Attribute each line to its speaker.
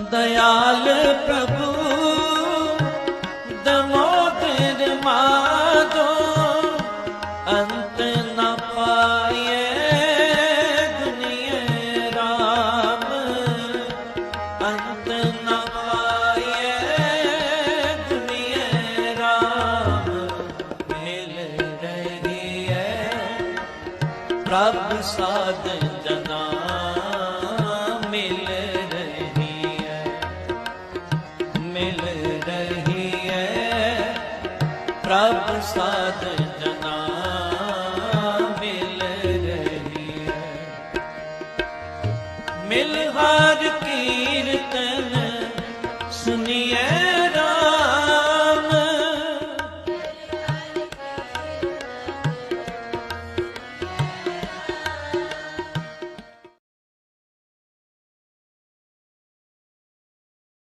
Speaker 1: ਦਇਆਲ ਪ੍ਰਭੂ, ਦਮੋ ਤੇਰ ਮਾਦੋ ਅੰਤ ਨਾ ਪਾਏ ਦੁਨੀਏ ਰਾਮ। ਅੰਤ ਨਾ ਪਾਏ ਦੁਨੀਏ ਰਾਮ। ਮੇਲ ਰਹੀ ਹੈ ਪ੍ਰਭ ਸਾਧ ਜਨਾ। ਰਹੀਐ ਪ੍ਰਭ ਸਾਧ ਮਿਲ ਰਹੀਐ ਮਿਲ ਕੀਰਤਨ ਸੁਣੀਐ